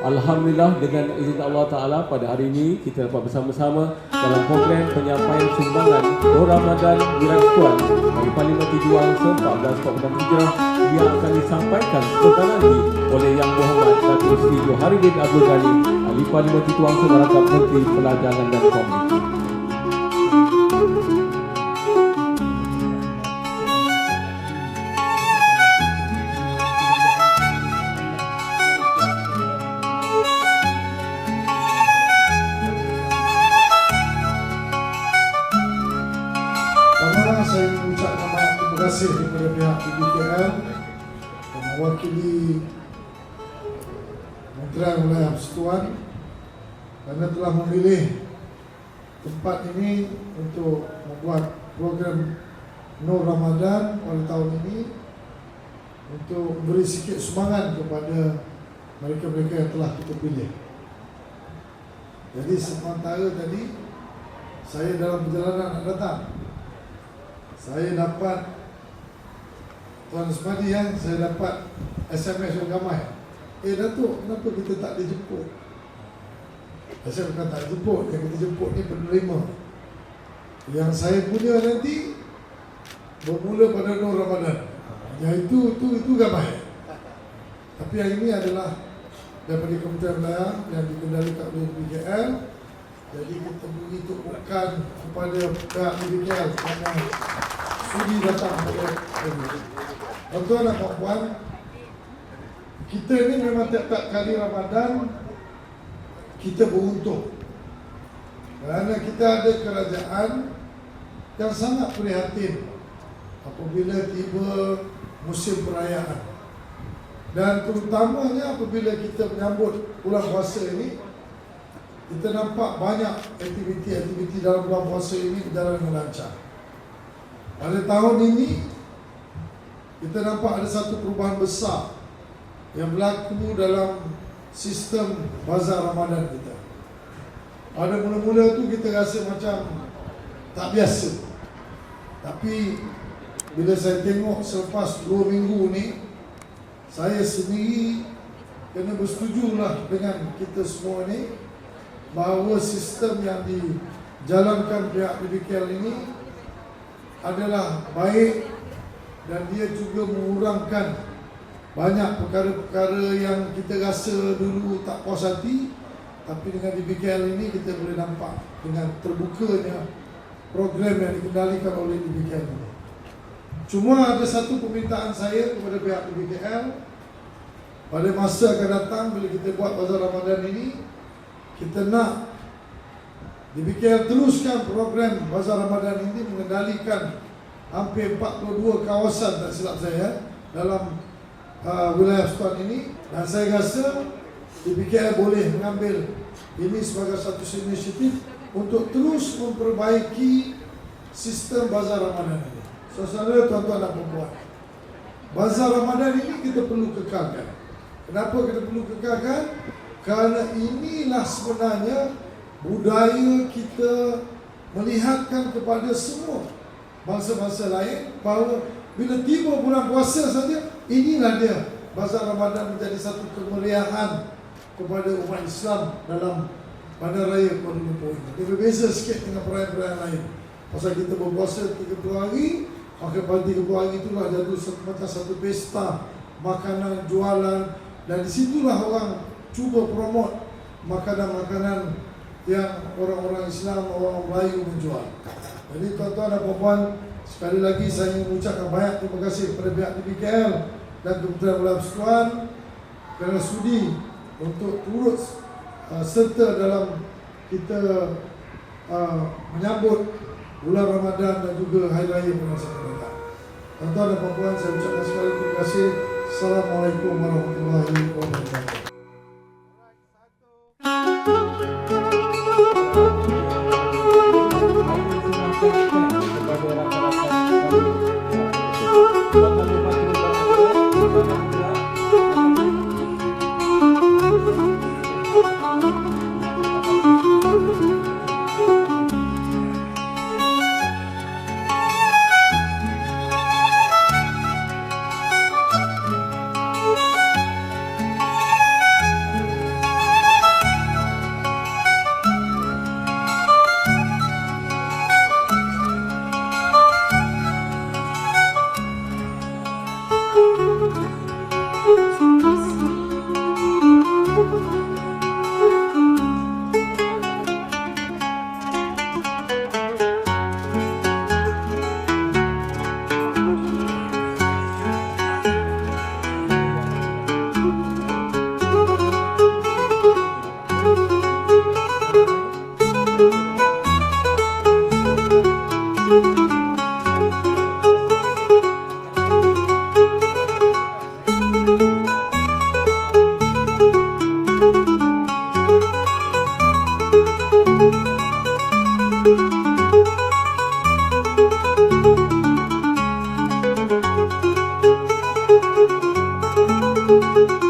Alhamdulillah dengan izin Allah Ta'ala pada hari ini kita dapat bersama-sama dalam program penyampaian sumbangan Nur Ramadan Bulan Tuan bagi Parlimen Tujuan se-1443 Hijrah yang akan disampaikan sebentar lagi oleh Yang Muhammad Datuk Seri Johari bin Abdul Ghani Ahli Parlimen Tujuan Sebarangkap Menteri Pelajaran dan Komuniti. Saya mengucapkan banyak terima kasih kepada pihak PBKL yang mewakili Kementerian Wilayah Persekutuan kerana telah memilih tempat ini untuk membuat program Nur Ramadan pada tahun ini untuk memberi sikit sumbangan kepada mereka-mereka yang telah kita pilih. Jadi sementara tadi saya dalam perjalanan nak datang saya dapat Tuan Semadi yang saya dapat SMS yang ramai Eh Datuk, kenapa kita tak dijemput? Saya bukan tak jemput, yang kita jemput ni penerima. Yang saya punya nanti Bermula pada Nur Ramadan. Yang itu, itu, itu ramai Tapi yang ini adalah Daripada Kementerian Belayar Yang dikendalikan oleh BKL Jadi kita beri tumpukan kepada pihak BKL Kerana sudi datang pada ini. Tuan-tuan dan puan kita ni memang tiap-tiap kali Ramadan kita beruntung. Kerana kita ada kerajaan yang sangat prihatin apabila tiba musim perayaan. Dan terutamanya apabila kita menyambut bulan puasa ini kita nampak banyak aktiviti-aktiviti dalam bulan puasa ini berjalan dengan lancar. Pada tahun ini kita nampak ada satu perubahan besar yang berlaku dalam sistem bazar Ramadan kita. Pada mula-mula tu kita rasa macam tak biasa. Tapi bila saya tengok selepas dua minggu ni saya sendiri kena bersetujulah dengan kita semua ni bahawa sistem yang dijalankan pihak BBKL ini adalah baik dan dia juga mengurangkan banyak perkara-perkara yang kita rasa dulu tak puas hati tapi dengan DBKL ini kita boleh nampak dengan terbukanya program yang dikendalikan oleh DBKL ini. Cuma ada satu permintaan saya kepada pihak DBKL pada masa akan datang bila kita buat bazar Ramadan ini kita nak DBKL teruskan program Bazar Ramadan ini mengendalikan hampir 42 kawasan tak silap saya dalam uh, wilayah Sultan ini dan saya rasa DBKL boleh mengambil ini sebagai satu inisiatif untuk terus memperbaiki sistem Bazar Ramadan ini. Saudara tuan-tuan dan perempuan. Bazar Ramadan ini kita perlu kekalkan. Kenapa kita perlu kekalkan? Kerana inilah sebenarnya budaya kita melihatkan kepada semua bangsa-bangsa lain bahawa bila tiba bulan puasa saja inilah dia bazar Ramadan menjadi satu kemeriahan kepada umat Islam dalam bandar raya Kuala Lumpur ini. Dia berbeza sikit dengan perayaan-perayaan lain. Pasal kita berpuasa 30 hari, maka pada 30 hari itulah jatuh satu, satu pesta makanan, jualan dan disitulah orang cuba promote makanan-makanan yang orang-orang Islam, orang Melayu menjual. Jadi tuan-tuan dan puan sekali lagi saya mengucapkan banyak terima kasih kepada pihak DBKL dan Kementerian Belah Persekutuan kerana sudi untuk turut uh, serta dalam kita uh, menyambut bulan Ramadan dan juga Hari Raya akan datang. Tuan-tuan dan puan saya ucapkan sekali terima kasih. Assalamualaikum warahmatullahi wabarakatuh. Música